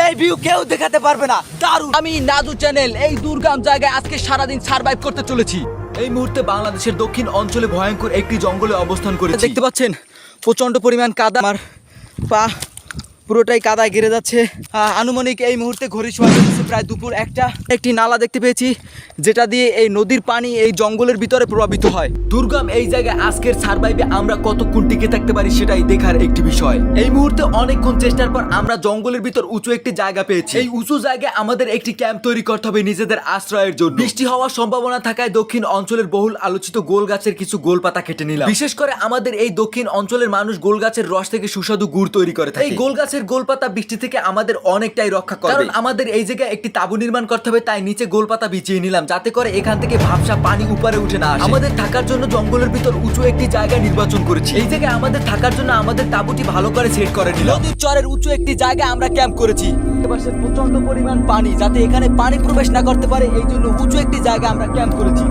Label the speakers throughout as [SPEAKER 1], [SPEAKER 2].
[SPEAKER 1] এই ভিউ কেউ দেখাতে পারবে না। দারুণ। আমি নাদু চ্যানেল এই দুর্গাম জায়গায় আজকে সারাদিন সারভাইভ করতে চলেছি।
[SPEAKER 2] এই মুহূর্তে বাংলাদেশের দক্ষিণ অঞ্চলে ভয়ঙ্কর একটি জঙ্গলে অবস্থান করে
[SPEAKER 1] দেখতে পাচ্ছেন প্রচণ্ড পরিমাণ কাদা। আমার পা পুরোটাই কাদায় গিরে যাচ্ছে। আনুমানিক এই মুহূর্তে ঘড়ি সময় প্রায় দুপুর একটা। একটি নালা দেখতে পেয়েছি, যেটা দিয়ে এই নদীর পানি এই জঙ্গলের ভিতরে প্রভাবিত হয়।
[SPEAKER 2] দুর্গম এই জায়গায় আজকের সার্ভাইভে আমরা কতক্ষণ টিকে থাকতে পারি সেটাই দেখার একটি বিষয়। এই মুহূর্তে অনেকক্ষণ চেষ্টার পর আমরা জঙ্গলের ভিতর উঁচু একটি জায়গা পেয়েছি। এই উঁচু জায়গায় আমাদের একটি ক্যাম্প তৈরি করতে হবে নিজেদের আশ্রয়ের জন্য। বৃষ্টি হওয়ার সম্ভাবনা থাকায় দক্ষিণ অঞ্চলের বহুল আলোচিত গোল গাছের কিছু গোল পাতা কেটে নিলাম। বিশেষ করে আমাদের এই দক্ষিণ অঞ্চলের মানুষ গোল গাছের রস থেকে সুস্বাদু গুড় তৈরি করে থাকে। এই গোল গাছের গোল পাতা বৃষ্টি থেকে আমাদের অনেকটাই রক্ষা করে। কারণ আমাদের এই জায়গায় একটি তাবু নির্মাণ করতে হবে তাই নিচে গোলপাতা বিছিয়ে নিলাম যাতে করে এখান থেকে ভাবসা পানি উপরে উঠে না আসে। আমাদের থাকার জন্য জঙ্গলের ভিতর উঁচু একটি জায়গা নির্বাচন করেছি। এই জায়গায় আমাদের থাকার জন্য আমাদের তাবুটি ভালো করে সেট করে নিলাম।
[SPEAKER 1] নদীর চরের উঁচু একটি জায়গায় আমরা ক্যাম্প করেছি। এপাশে প্রচণ্ড পরিমাণ পানি যাতে এখানে পানি প্রবেশ না করতে পারে এই জন্য উঁচু একটি জায়গায় আমরা ক্যাম্প করেছি।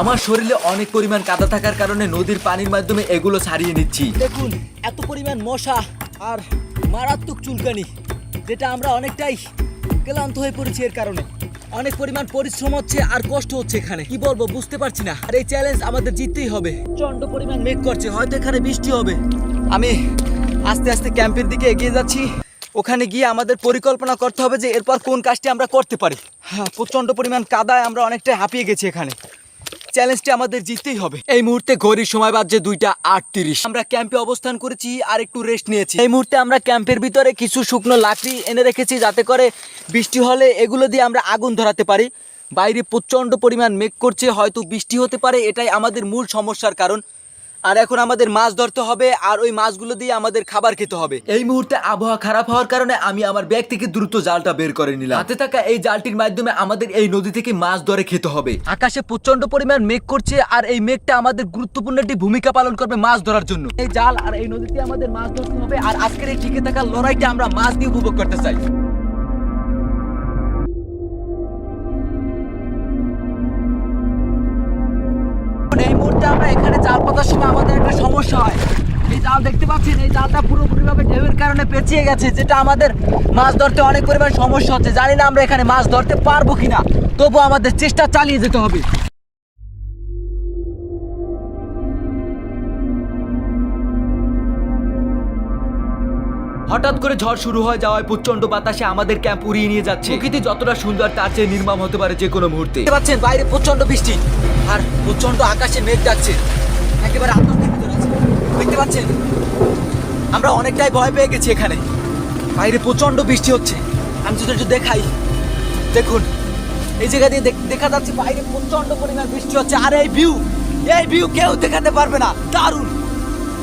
[SPEAKER 2] আমার শরীরে অনেক পরিমাণ কাদা থাকার কারণে নদীর পানির মাধ্যমে এগুলো ছাড়িয়ে নিচ্ছি।
[SPEAKER 1] দেখুন, এত পরিমাণ মশা আর মারাত্মক চুলকানি, যেটা আমরা অনেকটাই ক্লান্ত হয়ে পড়েছি এর কারণে। অনেক পরিমাণ পরিশ্রম হচ্ছে আর কষ্ট হচ্ছে এখানে। কি বলব, বুঝতে পারছি না। আর এই চ্যালেঞ্জ আমাদের জিততেই হবে। চন্ড পরিমাণ মেঘ করছে, হয়তো এখানে বৃষ্টি হবে। আমি আস্তে আস্তে ক্যাম্পের দিকে এগিয়ে যাচ্ছি। ওখানে গিয়ে আমাদের পরিকল্পনা করতে হবে যে এরপর কোন কাজটি আমরা করতে পারি। হ্যাঁ প্রচণ্ড পরিমাণ কাদায় আমরা অনেকটাই হাঁপিয়ে গেছি এখানে। চ্যালেঞ্জটি আমাদের জিততেই হবে। এই মুহূর্তে ঘড়ির সময় বাজছে দুইটা আটত্রিশ। আমরা ক্যাম্পে অবস্থান করেছি, আর একটু রেস্ট নিয়েছি। এই মুহূর্তে আমরা ক্যাম্পের ভিতরে কিছু শুকনো লাকড়ি এনে রেখেছি, যাতে করে বৃষ্টি হলে এগুলো দিয়ে আমরা আগুন ধরাতে পারি। বাইরে প্রচণ্ড পরিমাণ মেঘ করছে, হয়তো বৃষ্টি হতে পারে, এটাই আমাদের মূল সমস্যার কারণ। আর এখন আমাদের মাছ ধরতে হবে আর ওই মাছগুলো দিয়ে আমাদের খাবার খেতে হবে।
[SPEAKER 2] এই মুহূর্তে আবহাওয়া খারাপ হওয়ার কারণে আমি আমার ব্যাগ থেকে দ্রুত জালটা বের করে নিলাম। হাতে থাকা এই জালটির মাধ্যমে আমাদের এই নদী থেকে মাছ ধরে খেতে হবে।
[SPEAKER 1] আকাশে প্রচণ্ড পরিমাণ মেঘ করছে আর এই মেঘটা আমাদের গুরুত্বপূর্ণ একটি ভূমিকা পালন করবে মাছ ধরার জন্য। এই জাল আর এই নদীতে আমাদের মাছ ধরতে হবে আর আজকের এই টিকে থাকা লড়াইটা আমরা মাছ দিয়ে উপভোগ করতে চাই। এই মুহূর্তে আমরা এখানে জাল পাতার সময় আমাদের একটা সমস্যা হয়। এই জাল দেখতে পাচ্ছেন, এই জালটা পুরোপুরিভাবে ঢেউয়ের কারণে পেঁচিয়ে গেছে, যেটা আমাদের মাছ ধরতে অনেক পরিমাণ সমস্যা হচ্ছে। জানি না আমরা এখানে মাছ ধরতে পারব কিনা তবু আমাদের চেষ্টা চালিয়ে যেতে হবে।
[SPEAKER 2] হঠাৎ করে ঝড় শুরু হয়ে যাওয়ায় প্রচণ্ড বাতাসে আমাদের ক্যাম্প উড়িয়ে নিয়ে যাচ্ছে। প্রকৃতি যতটা সুন্দর, তার চেয়ে নির্মম হতে পারে যে কোনো মুহূর্তে।
[SPEAKER 1] পাচ্ছেন, বাইরে প্রচণ্ড বৃষ্টি। আর প্রচণ্ড আকাশে মেঘ যাচ্ছে একেবারে দেখতে পাচ্ছেন? আমরা অনেকটাই ভয় পেয়ে গেছি এখানে। বাইরে প্রচণ্ড বৃষ্টি হচ্ছে। আমি যদি একটু দেখাই। দেখুন, এই জায়গা দিয়ে দেখা যাচ্ছে বাইরে প্রচণ্ড পরিমাণ বৃষ্টি হচ্ছে। আর এই ভিউ এই ভিউ কেউ দেখাতে পারবে না। দারুণ।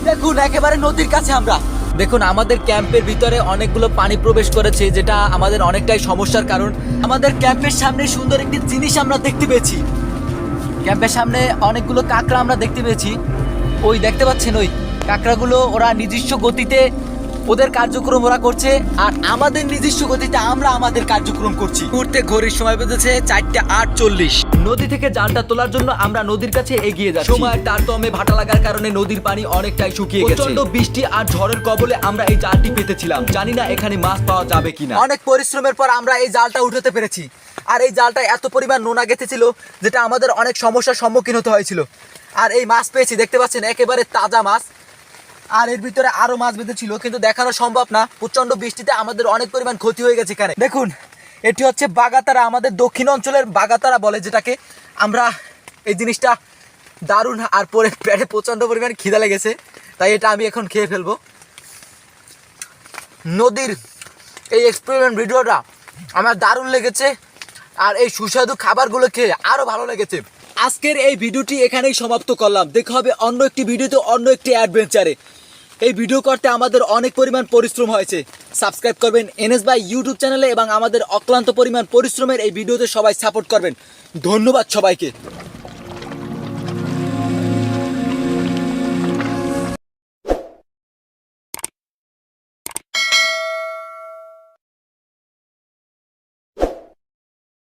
[SPEAKER 1] দেখুন, একেবারে নদীর কাছে আমরা। দেখুন, আমাদের ক্যাম্পের ভিতরে অনেকগুলো পানি প্রবেশ করেছে, যেটা আমাদের অনেকটাই সমস্যার কারণ। আমাদের ক্যাম্পের সামনে সুন্দর একটি জিনিস আমরা দেখতে পেয়েছি। ক্যাম্পের সামনে অনেকগুলো কাঁকড়া আমরা দেখতে পেয়েছি। ওই দেখতে পাচ্ছেন, ওই কাঁকড়াগুলো ওরা নিজস্ব গতিতে ওদের কার্যক্রম ওরা করছে, আর আমাদের নিজস্ব গতিতে আমরা আমাদের কার্যক্রম করছি। মুহূর্তে ঘড়ির সময় বেঁধেছে চারটে আটচল্লিশ।
[SPEAKER 2] নদী থেকে জালটা তোলার জন্য আমরা নদীর কাছে এগিয়ে যাচ্ছি। সময়ের তারতম্যে ভাটা লাগার কারণে নদীর পানি অনেকটাই শুকিয়ে গেছে। প্রচণ্ড বৃষ্টি আর ঝড়ের কবলে আমরা এই জালটি পেতেছিলাম। জানি না এখানে মাছ পাওয়া যাবে কিনা।
[SPEAKER 1] অনেক পরিশ্রমের পর আমরা এই জালটা উঠাতে পেরেছি। আর এই জালটা এত পরিমাণ নোনা গেঁথেছিল যেটা আমাদের অনেক সমস্যার সম্মুখীন হতে হয়েছিল। আর এই মাছ পেয়েছি, দেখতে পাচ্ছেন, একেবারে তাজা মাছ। আর এর ভিতরে আরও মাছ বেঁধেছিল কিন্তু দেখানো সম্ভব না। প্রচণ্ড বৃষ্টিতে আমাদের অনেক পরিমাণ ক্ষতি হয়ে গেছে এখানে। দেখুন, এটি হচ্ছে বাগাতারা, আমাদের দক্ষিণ অঞ্চলের বাগাতারা বলে যেটাকে। আমরা এই জিনিসটা দারুণ আর পরে পেটে প্রচণ্ড পরিমাণ খিদা লেগেছে, তাই এটা আমি এখন খেয়ে ফেলব। নদীর এই এক্সপেরিমেন্ট ভিডিওটা আমার দারুণ লেগেছে, আর এই সুস্বাদু খাবারগুলো খেয়ে আরও ভালো লেগেছে। আজকের এই ভিডিওটি এখানেই সমাপ্ত করলাম। দেখা হবে অন্য একটি ভিডিওতে, অন্য একটি অ্যাডভেঞ্চারে এই ভিডিও করতে আমাদের অনেক পরিমাণ পরিশ্রম হয়েছে। সাবস্ক্রাইব করবেন এনএস বাই ইউটিউব চ্যানেলে এবং আমাদের অক্লান্ত পরিমাণ পরিশ্রমের এই ভিডিওতে সবাই সাপোর্ট করবেন। ধন্যবাদ সবাইকে।